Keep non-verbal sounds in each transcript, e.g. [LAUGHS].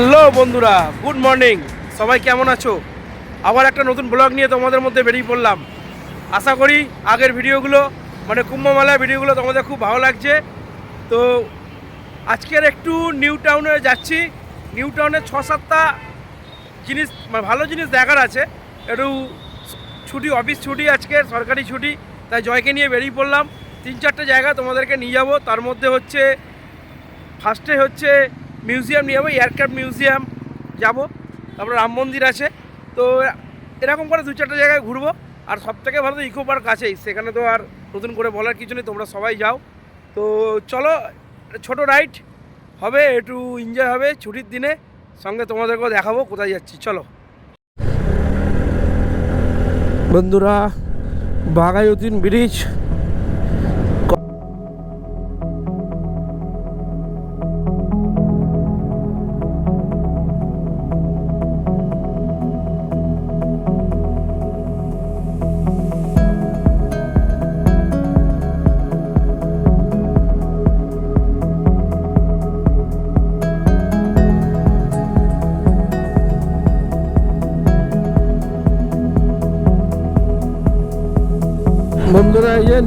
Hello বন্ধুরা, good morning. সবাই কেমন আছো? আবার একটা নতুন ব্লগ নিয়ে তোমাদের মধ্যে বেরিয়ে পড়লাম। আশা করি আগের ভিডিওগুলো মানে কুম্ভমেলার ভিডিওগুলো তোমাদের খুব ভালো লাগছে। তো আজকের একটু নিউ টাউনে যাচ্ছি। নিউ টাউনে ছ সাতটা জিনিস মানে ভালো জিনিস দেখার আছে। একটু ছুটি, অফিস ছুটি আজকে, সরকারি ছুটি, তাই জয়কে নিয়ে বেরিয়ে পড়লাম। তিন চারটে জায়গা তোমাদেরকে নিয়ে যাব। তার মধ্যে হচ্ছে ফার্স্টে হচ্ছে মিউজিয়াম নিয়ে যাব এয়ারক্রাফট মিউজিয়াম যাব, তারপরে রাম মন্দির আছে। তো এরকম করে দু চারটে জায়গায় ঘুরবো। আর সব থেকে ভালো তো ইকো পার্ক আছেই, সেখানে তো আর নতুন করে বলার কিছু নেই, তোমরা সবাই যাও। তো চলো ছোটো রাইড হবে, একটু এনজয় হবে ছুটির দিনে। সঙ্গে তোমাদেরকেও দেখাবো কোথায় যাচ্ছি, চলো। বন্ধুরা বাঘায়ুদ্দিন ব্রিজ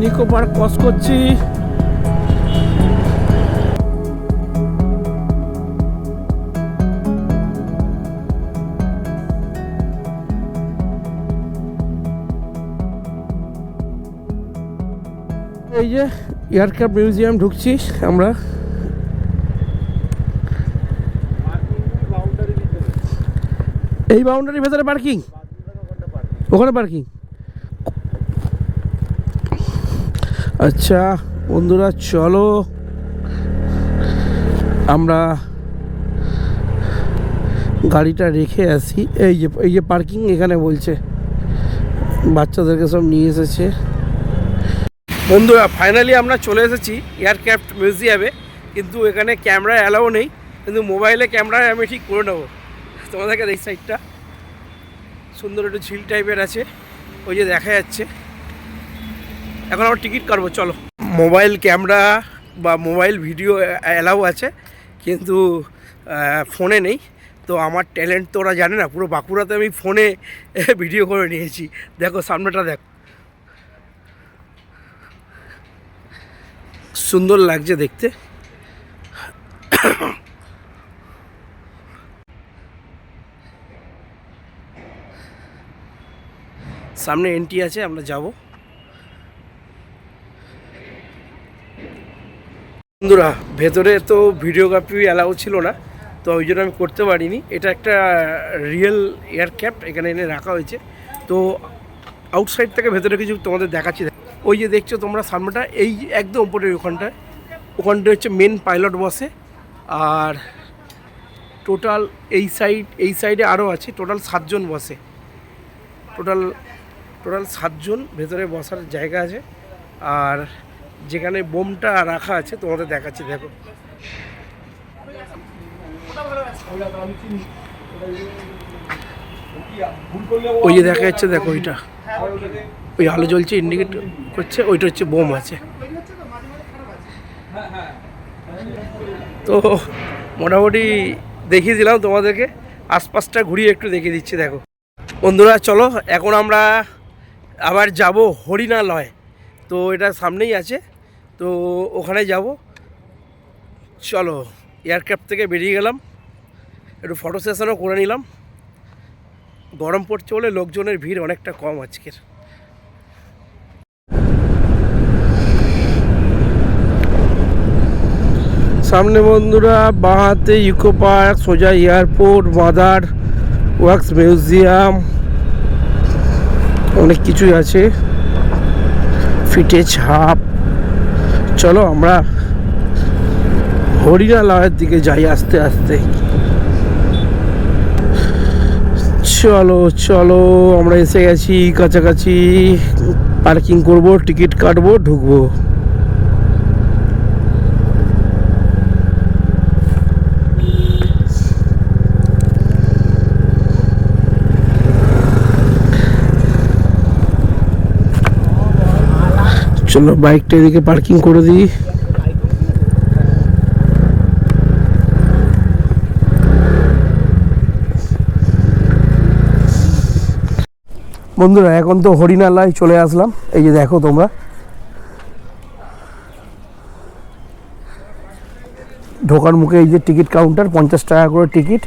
নিকো পার্ক ক্রস করছি। এই যে এয়ারক্রাফট মিউজিয়াম ঢুকছি আমরা। এই বাউন্ডারির ভেতরে পার্কিং ওখানে পার্কিং আচ্ছা বন্ধুরা, চলো। আমরা গাড়িটা রেখে আসি। এই যে এই যে পার্কিং এখানে বলছে। বাচ্চাদেরকে সব নিয়ে এসেছে। বন্ধুরা ফাইনালি আমরা চলে এসেছি এয়ারক্রাফট মিউজিয়ামে কিন্তু এখানে ক্যামেরা অ্যালাও নেই। কিন্তু মোবাইলে ক্যামেরায় আমি ঠিক করে নেব। তোমাদেরকে এই সাইডটা সুন্দর একটু ঝিল টাইপের আছে। ওই যে দেখা যাচ্ছে। এখন আমার টিকিট কাটবো, চলো। মোবাইল ক্যামেরা বা মোবাইল ভিডিও অ্যালাউ আছে, কিন্তু ফোনে নেই। তো আমার ট্যালেন্ট তো ওরা জানে না, পুরো বাঁকুড়াতে আমি ফোনে [LAUGHS] ভিডিও করে নিয়েছি। দেখো, সামনেটা দেখ। সুন্দর লাগছে দেখতে। সামনে এন্ট্রি আছে, আমরা যাব। বন্ধুরা, ভেতরে তো ভিডিওগ্রাফি অ্যালাউ ছিল না, তো ওই জন্য আমি করতে পারিনি। এটা একটা রিয়েল এয়ারক্রাফট এখানে এনে রাখা হয়েছে। তো আউটসাইড থেকে ভেতরে কিছু তোমাদের দেখাচ্ছি। ওই যে দেখছ তোমরা সামনেটা, এই একদম উপরের ওখানটায় ওখানটা হচ্ছে মেন পাইলট বসে আর টোটাল এই সাইড এই সাইডে আরও আছে টোটাল সাতজন বসে টোটাল টোটাল সাতজন ভেতরে বসার জায়গা আছে। আর যেখানে বোমটা রাখা আছে, তোমাদের দেখাচ্ছি, দেখো। ওই যে দেখা যাচ্ছে, দেখো ওইটা। ওই আলো জ্বলছে ইন্ডিকেট করছে, ওইটা হচ্ছে বোম আছে। তো মোটামুটি দেখিয়ে দিলাম তোমাদেরকে। আশপাশটা ঘুরিয়ে একটু দেখিয়ে দিচ্ছি, দেখো। বন্ধুরা, চলো, এখন আমরা আবার যাব হরিণালয় তো এটা সামনেই আছে। তো ওখানে যাব। চলো এয়ারক্রাফট থেকে বেরিয়ে গেলাম। একটু ফটো সেশনও করে নিলাম। গরম পড়ছে বলে লোকজনের ভিড় অনেকটা কম আজকের। সামনে বন্ধুরা, বাঁহাতে ইকো পার্ক, সোজা এয়ারপোর্ট, মাদার ওয়াক্স মিউজিয়াম, অনেক কিছুই আছে। ফিটে ছাপ চলো, আমরা হরিণালয়ের দিকে যাই আস্তে আস্তে। চলো চলো, আমরা এসে গেছি, কাছাকাছি। পার্কিং করব, টিকিট কাটবো, ঢুকবো। চলো, বাইকটা এদিকে পার্কিং করে দিই। বন্ধুরা, এখন তো হরিণালায় চলে আসলাম। এই যে দেখো তোমরা। ঢোকার মুখে এই যে টিকিট কাউন্টার, পঞ্চাশ টাকা করে টিকিট।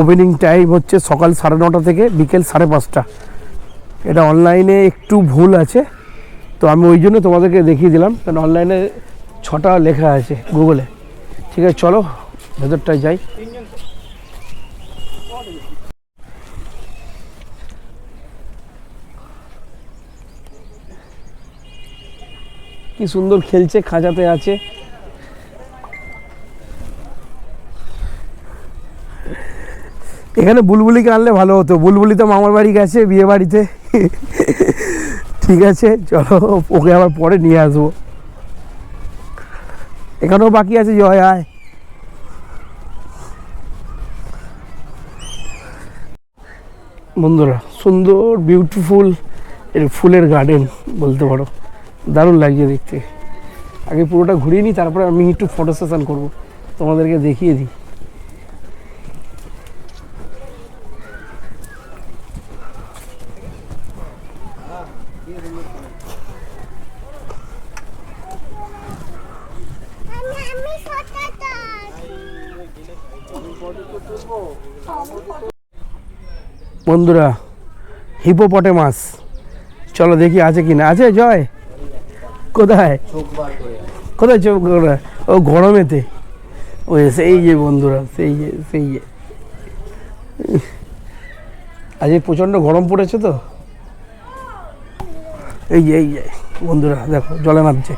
ওপেনিং টাইম হচ্ছে সকাল সাড়ে নটা থেকে বিকেল সাড়ে পাঁচটা। এটা অনলাইনে একটু ভুল আছে। তো আমি ওই জন্য তোমাদেরকে দেখিয়ে দিলাম, কারণ অনলাইনে ছটা লেখা আছে গুগলে ঠিক আছে, চলো, ভেতরটায় যাই। কি সুন্দর খেলছে, খাঁচাতে আছে। এখানে বুলবুলিকে আনলে ভালো হতো। বুলবুলি তো মামার বাড়ি গেছে বিয়ে বাড়িতে ঠিক আছে, চলো, ওকে আবার পরে নিয়ে আসব। এখানেও বাকি আছে, জয়, আয়। বন্ধুরা, সুন্দর বিউটিফুল এর ফুলের গার্ডেন বলতে পারো। দারুণ লাগছে দেখতে। আগে পুরোটা ঘুরিয়ে নিই, তারপরে আমি একটু ফটো সেশন করব। তোমাদেরকে দেখিয়ে দিই। বন্ধুরা হিপোপটে মাছ চলো দেখি আছে কি না আছে, জয়। কোথায়? কোথায় চোখ? ও গরমেতে। ওই সেই যে বন্ধুরা, সেই যে সেই যে। আজকে প্রচণ্ড গরম পড়েছে তো? এই যে এই যে, বন্ধুরা, দেখো, জলে নামছে।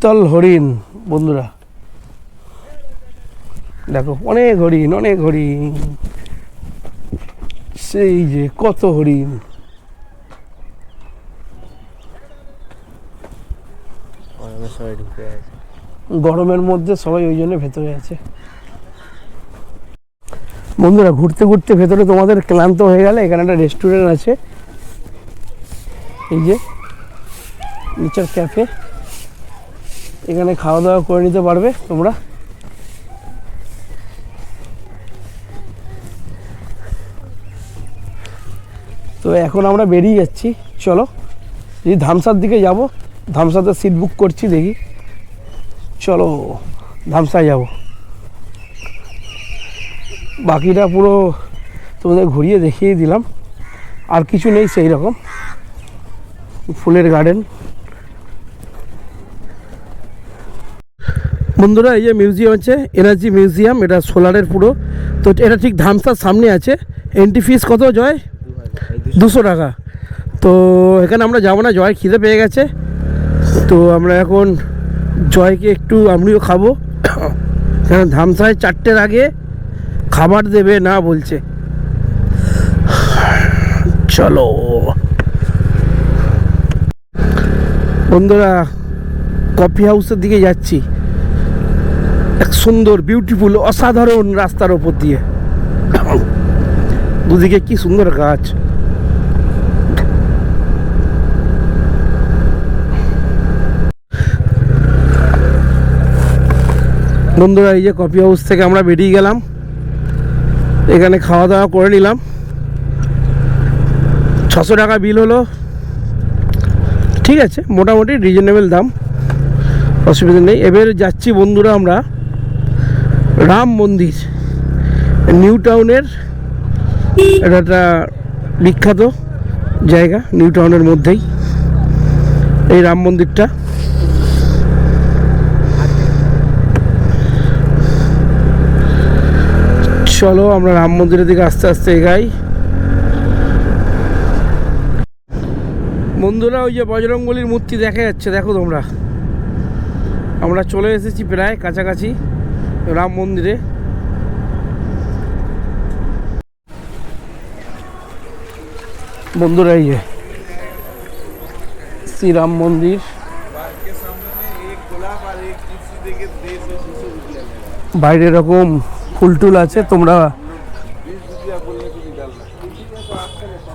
চিত্তল হরিণ বন্ধুরা। দেখো অনেক হরিণ অনেক হরিণ। সেই যে কত হরিণ। গরমের মধ্যে সবাই ওই জন্য ভেতরে আছে। বন্ধুরা ঘুরতে ঘুরতে ভেতরে তোমাদের ক্লান্ত হয়ে গেলে এখানে একটা রেস্টুরেন্ট আছে। এই যে নিচার ক্যাফে এখানে খাওয়া দাওয়া করে নিতে পারবে তোমরা। তো এখন আমরা বেরিয়ে যাচ্ছি, চলো। যদি ধামসার দিকে যাব, ধামসাতে সিট বুক করছি দেখি। চলো, ধামসায় যাব। বাকিটা পুরো তোমাদের ঘুরিয়ে দেখিয়ে দিলাম। আর কিছু নেই সেই রকম ফুলের গার্ডেন বন্ধুরা, এই যে মিউজিয়াম আছে এনার্জি মিউজিয়াম এটা সোলারের পুরো। তো এটা ঠিক ধামসার সামনে আছে। এন্ট্রি ফিস কত জয়? দুশো টাকা। তো এখানে আমরা যাব না জয় খিদে পেয়ে গেছে। তো আমরা এখন জয়কে একটু আমিও খাব। কারণ ধামসায় চারটের আগে খাবার দেবে না বলছে। চলো। বন্ধুরা কফি হাউসের দিকে যাচ্ছি। এক সুন্দর বিউটিফুল অসাধারণ রাস্তার ওপর দিয়ে। দুদিকে কি সুন্দর গাছ। বন্ধুরা, এই যে কফি হাউস থেকে আমরা বেরিয়ে গেলাম। এখানে খাওয়া দাওয়া করে নিলাম। ছশো টাকা বিল হলো। ঠিক আছে, মোটামুটি রিজনেবল দাম। অসুবিধা নেই। এবার যাচ্ছি বন্ধুরা আমরা রাম মন্দির, নিউ টাউনের এটা একটা বিখ্যাত জায়গা, নিউ টাউনের মধ্যেই এই রাম মন্দিরটা। চলো আমরা রাম মন্দিরের দিকে আস্তে আস্তে এগাই। বন্ধুরা, ওই যে বজরঙ্গলির মূর্তি দেখা যাচ্ছে, দেখো তোমরা। আমরা চলে এসেছি প্রায় কাছাকাছি। রাম মন্দিরে। বন্ধুরা, এই শ্রীরাম মন্দির। বাইরে এরকম ফুল টুল আছে, তোমরা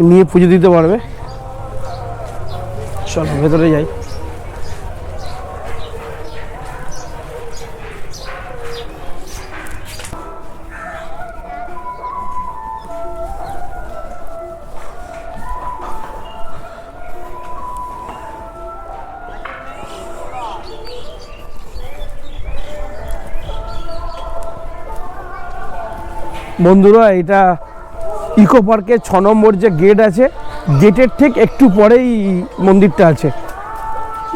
নিয়ে পুজো দিতে পারবে। চলো, ভেতরে যাই। বন্ধুরা, এটা ইকো পার্কের ছ নম্বর যে গেট আছে, গেটের ঠিক একটু পরেই মন্দিরটা আছে।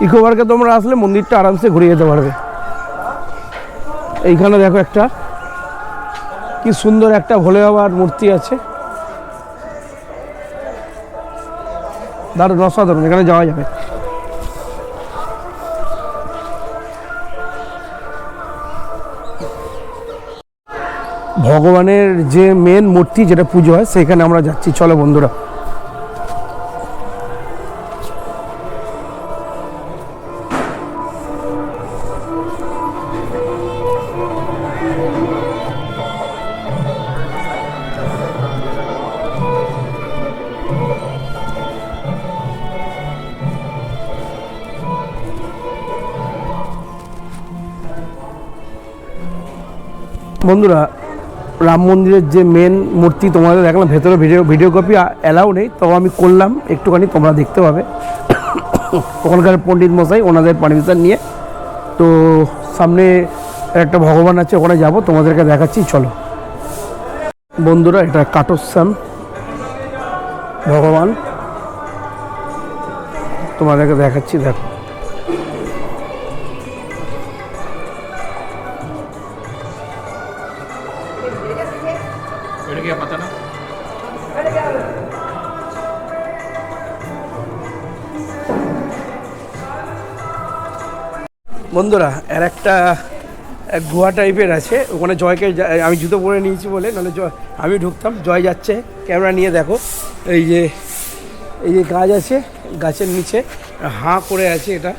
ইকো পার্কে তোমরা আসলে মন্দিরটা আরামসে ঘুরে যেতে পারবে। এইখানে দেখো একটা, কি সুন্দর একটা ভোলে বাবার মূর্তি আছে। দারুণ, অসাধারণ, এখানে যাওয়া যাবে। ভগবানের যে মেন মূর্তি যেটা পুজো হয় সেখানে আমরা যাচ্ছি। চলো বন্ধুরা। বন্ধুরা রাম মন্দিরের যে মেন মূর্তি তোমাদের দেখলাম, ভেতরে ভিডিও ভিডিও কপি অ্যালাউ নেই, তবে আমি করলাম, একটুখানি তোমরা দেখতে পাবে। ওখানকার পণ্ডিত মশাই, ওনাদের পারমিশন নিয়ে। তো সামনে একটা ভগবান আছে, ওখানে যাব, তোমাদেরকে দেখাচ্ছি, চলো। বন্ধুরা, এটা কাটোশ্যাম ভগবান। তোমাদেরকে দেখাচ্ছি, দেখো। এটা কি বন্ধুরা, এর একটা গুহা টাইপের আছে। ওখানে জয়কে আমি জুতো পরে নিয়েছি বলে, নাহলে জয় আমি ঢুকতাম। জয় যাচ্ছে, ক্যামেরা নিয়ে দেখো। এই যে এই যে গাছ আছে, গাছের নিচে, হাঁ করে আছে এটা।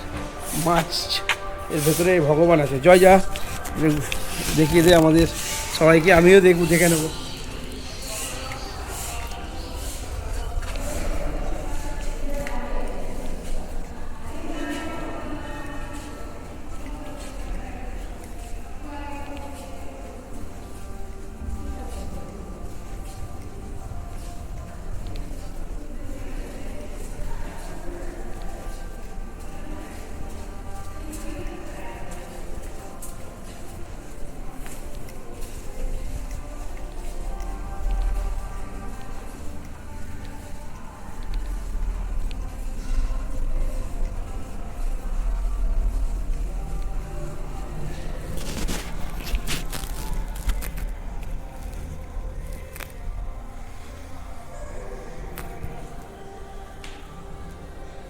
মাছ, এর ভেতরে ভগবান আছে। জয় যা দেখিয়ে দেয় আমাদের। সবাইকে আমিও দেখব দেখে নেব।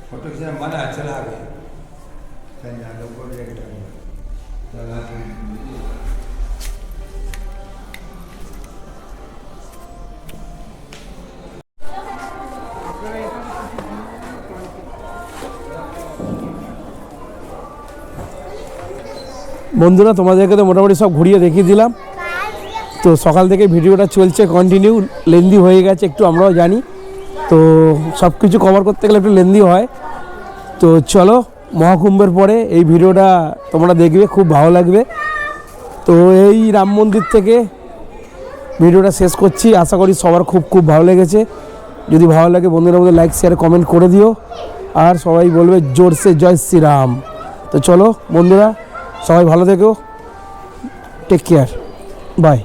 ফটো খেয়ে মানে ಅಚಲ ಆಗಿ বন্ধুরা তোমাদেরকে তো মোটামুটি সব ঘুরিয়ে দেখিয়ে দিলাম। তো সকাল থেকে ভিডিওটা চলছে কন্টিনিউ লেন্দি হয়ে গেছে একটু আমরাও জানি। তো সব কিছু কভার করতে গেলে একটু লেন্দি হয়। তো চলো, মহাকুম্ভের পরে এই ভিডিওটা তোমরা দেখবে, খুব ভালো লাগবে। তো এই রাম মন্দির থেকে ভিডিওটা শেষ করছি। আশা করি সবার খুব খুব ভালো লেগেছে। যদি ভালো লাগে বন্ধুদের মধ্যে লাইক শেয়ার কমেন্ট করে দিও। আর সবাই বলবে জোরসে জয় শ্রীরাম। তো চলো, বন্ধুরা, সবাই ভালো থেকো। Take care bye